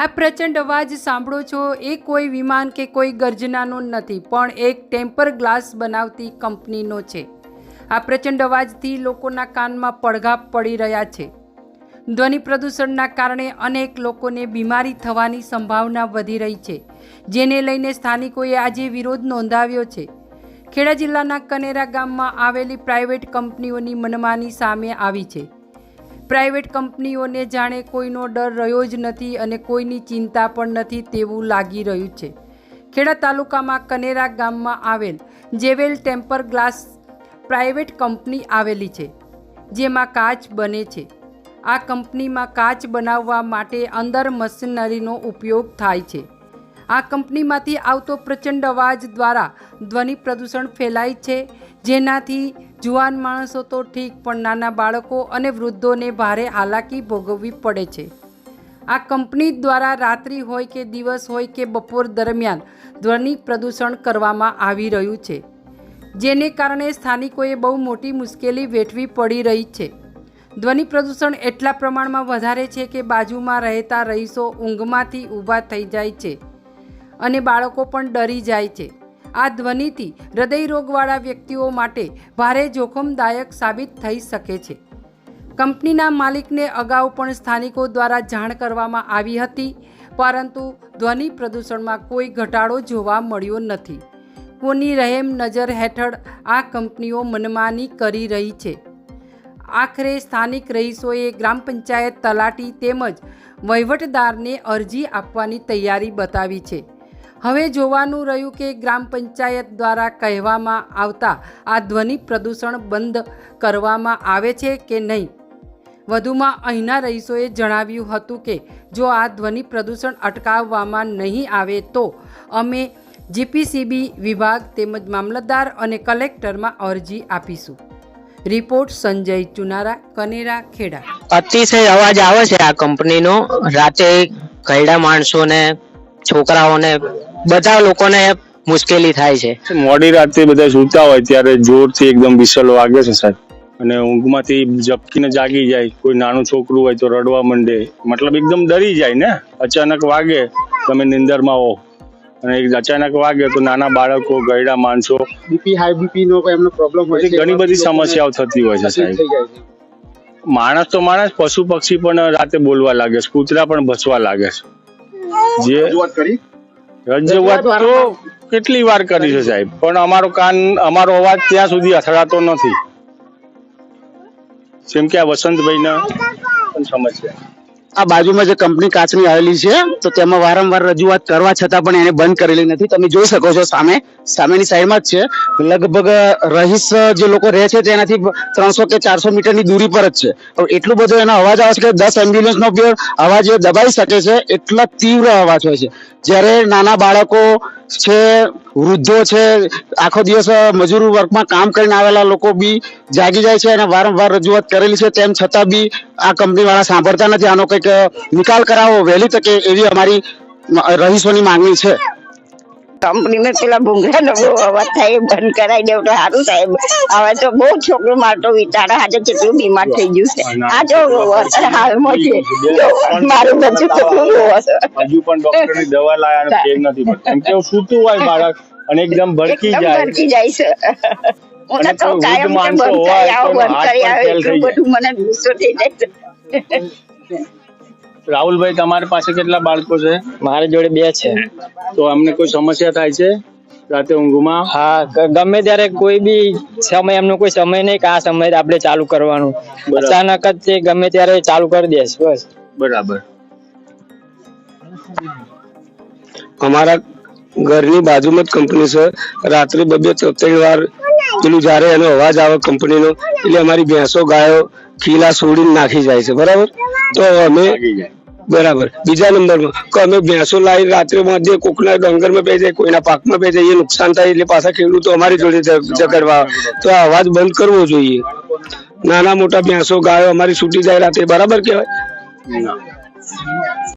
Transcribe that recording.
આ પ્રચંડ અવાજ સાંભળો છો, એ કોઈ વિમાન કે કોઈ ગર્જનાનો નથી, પણ એક ટેમ્પર ગ્લાસ બનાવતી કંપનીનો છે. આ પ્રચંડ અવાજથી લોકોના કાનમાં પડઘા પડી રહ્યા છે. ધ્વનિ પ્રદૂષણના કારણે અનેક લોકોને બીમારી થવાની સંભાવના વધી રહી છે, જેને લઈને સ્થાનિકોએ આજે વિરોધ નોંધાવ્યો છે. ખેડા જિલ્લાના કનેરા ગામમાં આવેલી પ્રાઇવેટ કંપનીઓની મનમાની સામે આવી છે. પ્રાઇવેટ કંપનીઓને જાણે કોઈનો ડર રહ્યો જ નથી અને કોઈની ચિંતા પણ નથી તેવું લાગી રહ્યું છે. ખેડા તાલુકામાં કનેરા ગામમાં આવેલ jewel temper glass private company આવેલી છે, જેમાં કાચ બને છે. આ કંપનીમાં કાચ બનાવવા માટે અંદર મશીનરીનો ઉપયોગ થાય છે. આ કંપનીમાંથી આવતો પ્રચંડ અવાજ દ્વારા ધ્વનિ પ્રદૂષણ ફેલાય છે, જેનાથી જુવાન માણસો તો ઠીક, પણ નાના બાળકો અને વૃદ્ધોને ભારે હાલાકી ભોગવવી પડે છે. આ કંપની દ્વારા રાત્રિ હોય કે દિવસ હોય કે બપોર દરમિયાન ધ્વનિ પ્રદૂષણ કરવામાં આવી રહ્યું છે, જેને કારણે સ્થાનિકોએ બહુ મોટી મુશ્કેલી વેઠવી પડી રહી છે. ધ્વનિ પ્રદૂષણ એટલા પ્રમાણમાં વધારે છે કે બાજુમાં રહેતા રહીશો ઊંઘમાંથી ઊભા થઈ જાય છે અને બાળકો પણ ડરી જાય છે. આ ધ્વનિથી હૃદયરોગવાળા વ્યક્તિઓ માટે ભારે જોખમદાયક સાબિત થઈ શકે છે. કંપનીના માલિકને અગાઉ પણ સ્થાનિકો દ્વારા જાણ કરવામાં આવી હતી, પરંતુ ધ્વનિ પ્રદૂષણમાં કોઈ ઘટાડો જોવા મળ્યો નથી. કોની રહેમ નજર હેઠળ આ કંપનીઓ મનમાની કરી રહી છે? આખરે સ્થાનિક રહીશોએ ગ્રામ પંચાયત તલાટી તેમજ વહીવટદારને અરજી આપવાની તૈયારી બતાવી છે. હવે જોવાનું રહ્યું કે ગ્રામ પંચાયત દ્વારા કહેવામાં આવતા આ ધ્વનિ પ્રદૂષણ બંધ કરવામાં આવે છે કે નહીં? વધુમાં અહીંના રહીશોએ જણાવ્યું હતું કે જો આ ધ્વનિ પ્રદૂષણ અટકાવવામાં નહીં આવે તો અમે જીપીસીબી વિભાગ તેમજ મામલતદાર અને કલેક્ટરમાં અરજી આપીશું. રિપોર્ટ સંજય ચુનારા, કનેરા, ખેડા. અતિશય અવાજ આવે છે આ કંપનીનો. રાતે ઘરડા માણસોને, છોકરાઓને બધા લોકોને મુશ્કેલી થાય છે. મોડી રાતે બધા સૂતા હોય ત્યારે જોરથી એકદમ વિસલ વાગે છે સાહેબ. અને ઊંઘમાંથી ઝપકીને જાગી જાય કોઈ નાનું છોકરું હોય તો રડવા માંડે. મતલબ એકદમ ડરી જાય ને? અચાનક વાગે તમે નિંદરમાં હો. અને અચાનક વાગે તો નાના બાળકો ગયડા માણસો બીપી હાઈ બીપી નો કોઈ એમનો પ્રોબ્લેમ હોય છે ઘણી બધી સમસ્યાઓ થતી હોય છે સાહેબ. માણસ તો માણસ પશુ પક્ષી પણ રાતે બોલવા લાગે છે કૂતરા પણ ભસવા લાગે છે. જે કરી? રજૂઆત તો કેટલી વાર કરી છે સાહેબ? પણ અમારો કાન અમારો અવાજ ત્યાં સુધી અથડાતો નથી. જેમ કે આ વસંતભાઈ ના પણ સમસ્યા. આ બાજુમાં જે કંપની કાચની આવેલી છે, તો તેમાં વારંવાર રજૂઆત કરવા છતાં પણ એને બંધ કરેલી નથી. તમે જોઈ શકો છો સામે, સામેની સાઈડમાં જ છે. લગભગ રહીશ જે લોકો રહે છે, તેનાથી ત્રણસો કે ચારસો મીટરની દૂરી પર જ છે. એટલું બધો એનો અવાજ આવે છે કે દસ એમ્બ્યુલન્સનો ઉપયોગ અવાજ એ દબાઈ શકે છે, એટલા તીવ્ર અવાજ હોય છે. જ્યારે નાના બાળકો છે, વૃદ્ધો છે, આખો દિવસ મજૂર વર્કમાં કામ કરીને આવેલા લોકો બી જાગી જાય છે અને વારંવાર રજૂઆત કરેલી છે. તેમ છતાં બી આ કંપની વાળા સાંભળતા નથી. આનો કંઈક નિકાલ કરાવો વહેલી તકે એવી અમારી રહીશોની માંગણી છે. કંપનીમાં પેલા ભૂંગળાનો બહુ અવાજ થાય બંધ કરાવી દેવ તો સારું સાહેબ હવે તો બહુ છોકરો મારતો વિચારે આજે કેટલું બીમાર થઈ ગયું છે. આ જો અત્યારે હાલમાં છે. મારું બચ્ચું કેટલું હજુ પણ ડોક્ટરની દવા લાયા ફેર નથી પડતું. કેમ કે સૂતું હોય બાળક અને એકદમ ભડકી જાય. ભડકી જાય છે. મને તો કાયમ બંધ કરી આવો બંધ કરી આવો એટલું બધું મને ગુસ્સો થઈ જાય રાહુલભાઈ તમારી પાસે કેટલા બાળકો છે? મારી જોડે બે છે. તો અમને કોઈ સમસ્યા થાય છે? રાતે ઊંઘમાં? હા ગમે ત્યારે કોઈ બી સમય એમનો કોઈ સમય નહીં કે આ સમયે આપણે ચાલુ કરવાનું. અચાનક જ તે ગમે ત્યારે ચાલુ કરી દેશ બસ. બરાબર. અમારા ઘરની બાજુમાં જ કંપની છે. રાત્રે બબે ત્રણ વાર પેલું જ્યારે એનો અવાજ આવે કંપનીનો એટલે અમારી ભેંસો ગાયો ખીલા છોડીને નાખી જાય છે. બરાબર? તો અમે બરાબર. બીજા નંબરમાં, કે અમે ભેંસો લાવી રાત્રે જે કોકના ડંગરમાં બે જાય, કોઈના પાકમાં બે જાય, એ નુકસાન થાય એટલે પાછા ખેડૂતો અમારી જોડે ઝઘડવા તો આ અવાજ બંધ કરવો જોઈએ. નાના મોટા ભેંસો ગાયો અમારી છૂટી જાય રાતે, બરાબર કહેવાય?